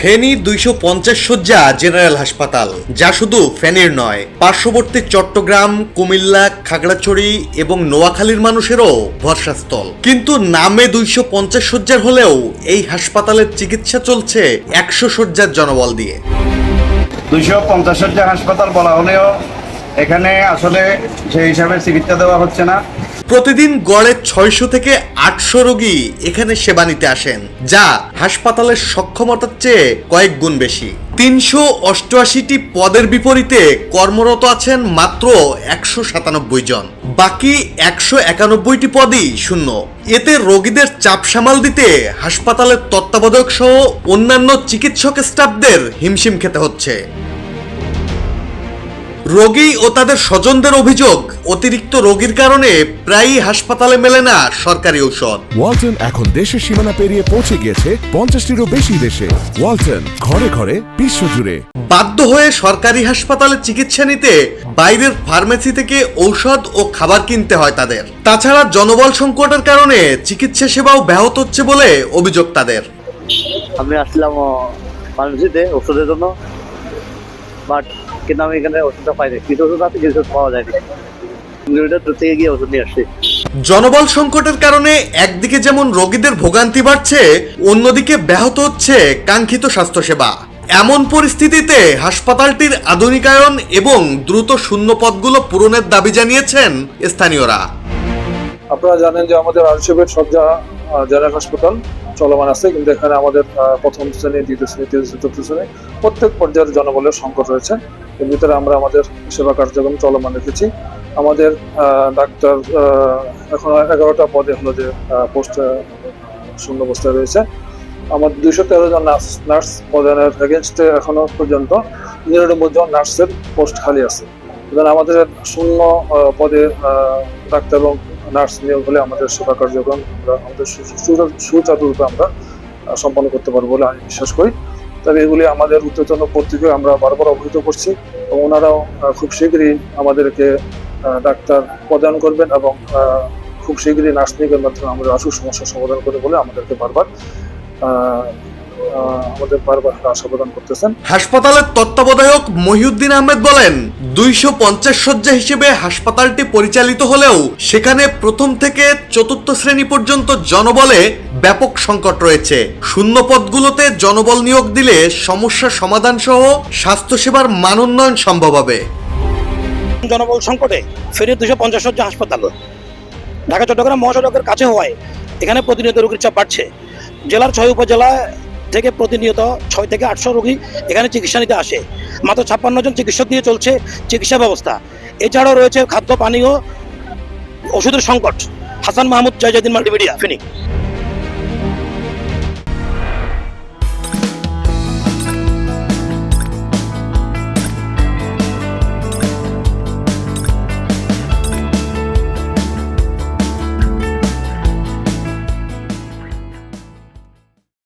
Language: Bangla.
ফেনী দুইশো পঞ্চাশ শয্যা জেনারেল হাসপাতাল, যা শুধু ফেনীর নয়, পার্শ্ববর্তী চট্টগ্রাম, কুমিল্লা, খাগড়াছড়ি এবং নোয়াখালীর মানুষেরও ভরসাস্থল। কিন্তু নামে দুইশো পঞ্চাশ শয্যার হলেও এই হাসপাতালের চিকিৎসা চলছে একশো শয্যার জনবল দিয়ে। দুইশো পঞ্চাশ শয্যা হাসপাতাল বলা হলেও এখানে আসলে সেই হিসাবে চিকিৎসা দেওয়া হচ্ছে না। প্রতিদিন গড়ে ছয়শো থেকে আটশো রোগী এখানে সেবা নিতে আসেন, যা হাসপাতালের সক্ষমতার চেয়ে কয়েক গুণ বেশি। তিনশো অষ্টআশিটি পদের বিপরীতে কর্মরত আছেন মাত্র একশো সাতানব্বই জন। বাকি একশো একানব্বইটি পদই শূন্য। এতে রোগীদের চাপ সামাল দিতে হাসপাতালের তত্ত্বাবধায়ক সহ অন্যান্য চিকিৎসক স্টাফদের হিমশিম খেতে হচ্ছে। রোগী ও তাদের স্বজনদের অভিযোগ অতিরিক্ত রোগীর কারণে প্রায়ই হাসপাতালে মেলে না সরকারি ঔষধ। ওয়ালটন এখন দেশের সীমানা পেরিয়ে পৌঁছে গিয়েছে পঞ্চাশটিরও বেশি দেশে। ওয়ালটন ঘরে ঘরে বিশ্বজুড়ে বাধ্য হয়ে সরকারি হাসপাতালে চিকিৎসা নিতে বাইরের ফার্মেসি থেকে ঔষধ ও খাবার কিনতে হয় তাদের। তাছাড়া জনবল সংকটের কারণে চিকিৎসা সেবাও ব্যাহত হচ্ছে বলে অভিযোগ তাদের। আমি আসলাম ফার্মেসিতে ওষুধের জন্য। বাট কিন্তু আমি এখানে ওষুধটা পাইনি। কিছু ওষুধ আছে কিছু ওষুধ পাওয়া যায়নি। জনবল সংকটের কারণে একদিকে যেমন রোগীদের ভোগান্তি বাড়ছে অন্যদিকে ব্যাহত হচ্ছে কাঙ্ক্ষিত স্বাস্থ্যসেবা। এমন পরিস্থিতিতে হাসপাতালটির আধুনিকায়ন এবং দ্রুত শূন্য পদগুলো পূরণের দাবি জানিয়েছেন স্থানীয়রা। আপনারা জানেন যে আমাদের আড়াইশো সজ্জা জেনারেল হাসপাতাল চলমান আছে, কিন্তু এখানে আমাদের প্রথম শ্রেণি, দ্বিতীয় শ্রেণি, তৃতীয় চতুর্থ শ্রেণি প্রত্যেক পর্যায়ের জনবলের সংকট রয়েছে। এর ভিতরে আমরা আমাদের সেবা কার্যক্রম চলমান রেখেছি। আমাদের ডাক্তার এখন এগারোটা পদে হলো যে পোস্ট শূন্য অবস্থায় রয়েছে। আমাদের দুইশো তেরো জন নার্স নার্স প্রদানের এগেনস্টে এখনও পর্যন্ত নিরানব্বই জন নার্সের পোস্ট খালি আছে। আমাদের শূন্য পদে ডাক্তার এবং নার্স নিয়োগ আমাদের সেবা কার্যক্রম আমরা, আমাদের সুচারুরূপে আমরা সম্পন্ন করতে পারব বলে আমি বিশ্বাস করি। তবে এগুলি আমাদের উত্তেজন পত্রিকায় আমরা বারবার অবহিত করছি এবং ওনারাও খুব শীঘ্রই আমাদেরকে ডাক্তার প্রদান করবেন এবং খুব শীঘ্রই নার্স মাধ্যমে আমরা আসু সমস্যার সমাধান করে বলে আমাদেরকে বারবার আমাদের বারবার আশা প্রদান করতেছেন। হাসপাতালের তত্ত্বাবধায়ক মহিউদ্দিন আহমেদ বলেন দুইশো পঞ্চাশ শয্যা হিসেবে হাসপাতালটি পরিচালিত হলেও সেখানে প্রথম থেকে চতুর্থ শ্রেণি পর্যন্ত জনবলে ব্যাপক সংকট রয়েছে। শূন্য পদগুলোতে জনবল নিয়োগ দিলে সমস্যার সমাধান সহ স্বাস্থ্যসেবার মানোন্নয়ন সম্ভব হবে। জনবল সংকটে ফেরি দুশো পঞ্চাশ শয্যা হাসপাতাল। ঢাকা চট্টগ্রাম মহাসড়কের কাছে হওয়ায় এখানে প্রতিনিয়ত রোগীর চাপ বাড়ছে। জেলার ছয় উপজেলা থেকে প্রতিনিয়ত ছয় থেকে আটশো রোগী এখানে চিকিৎসা নিতে আসে। মাত্র ছাপ্পান্ন জন চিকিৎসক দিয়ে চলছে চিকিৎসা ব্যবস্থা। এছাড়াও রয়েছে খাদ্য, পানীয়, ওষুধের সংকট। হাসান মাহমুদ জয়জাদিন মাল্টিমিডিয়া ফিনিক